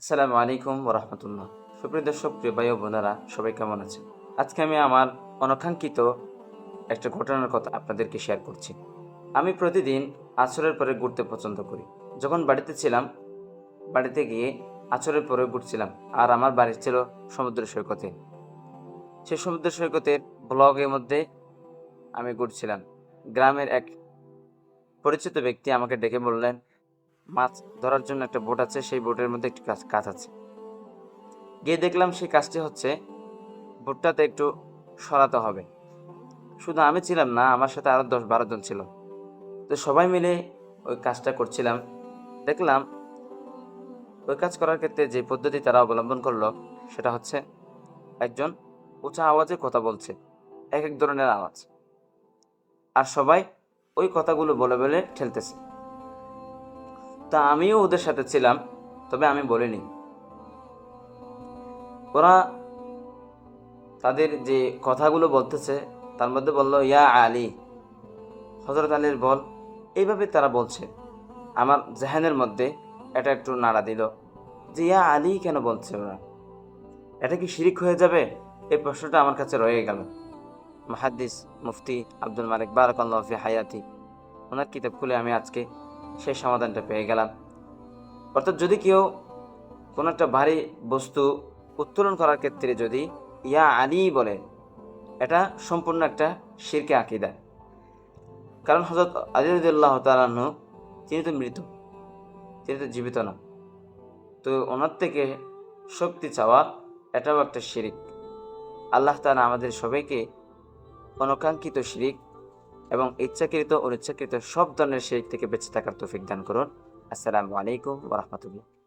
আসসালামু আলাইকুম ওরহমতুল্লাহ সুপ্রিয় দর্শক, প্রিয় ভাই বোনেরা, সবাই কেমন আছেন? আজকে আমি আমার অনাকাঙ্ক্ষিত একটা ঘটনার কথা আপনাদেরকে শেয়ার করছি। আমি প্রতিদিন আছরের পরে ঘুরতে পছন্দ করি। যখন বাড়িতে ছিলাম, বাড়িতে গিয়ে আছরের পরে ঘুরছিলাম। আর আমার বাড়ি ছিল সমুদ্র সৈকতে। সেই সমুদ্র সৈকতের ব্লগের মধ্যে আমি ঘুরছিলাম। গ্রামের এক পরিচিত ব্যক্তি আমাকে ডেকে বললেন মাছ ধরার জন্য একটা বোট আছে, সেই বোটের মধ্যে একটি কাজ আছে। গিয়ে দেখলাম সেই কাজটি হচ্ছে বোটটাতে একটু সরাতে হবে। শুধু আমি ছিলাম না, আমার সাথে আরও দশ বারো জন ছিল। তো সবাই মিলে ওই কাজটা করছিলাম। দেখলাম ওই কাজ করার ক্ষেত্রে যে পদ্ধতি তারা অবলম্বন করল, সেটা হচ্ছে একজন উঁচা আওয়াজে কথা বলছে, এক এক ধরনের আওয়াজ। আর সবাই ওই কথাগুলো বলে বলে ঠেলতেছে। তা আমিও ওদের সাথে ছিলাম, তবে আমি বলিনি। ওরা তাদের যে কথাগুলো বলতেছে, তার মধ্যে বলল, ইয়া আলী হজরত আলীর বল। এইভাবে তারা বলছে। আমার জাহানের মধ্যে এটা একটু নাড়া দিল। যে, ইয়া আলী কেন বলছে ওরা? এটা কি শিরিক হয়ে যাবে? এই প্রশ্নটা আমার কাছে রয়ে গেল। মাহাদ্দিস মুফতি আব্দুল মালিক বারাকাল্লাহ ফি হায়াতি, ওনার কিতাব খুলে আমি আজকে সেই সমাধানটা পেয়ে গেলাম। অর্থাৎ যদি কেউ কোনো একটা ভারী বস্তু উত্তোলন করার ক্ষেত্রে যদি ইয়া আলী বলে, এটা সম্পূর্ণ একটা শিরকে আকিদা। কারণ হজরত আদিরুদ্দাহ তালাহ তিনি তো মৃত, তিনি তো জীবিত না। তো ওনার থেকে শক্তি চাওয়া, এটাও একটা শিরিক। আল্লাহ তালা আমাদের সবাইকে অনকাঙ্ক্ষিত শিরিক এবং ইচ্ছাকৃত অনিচ্ছাকৃত সব ধরনের শিরিক থেকে বেঁচে থাকার তৌফিক দান করুন। আসসালামু আলাইকুম ওরহমতুল্লাহ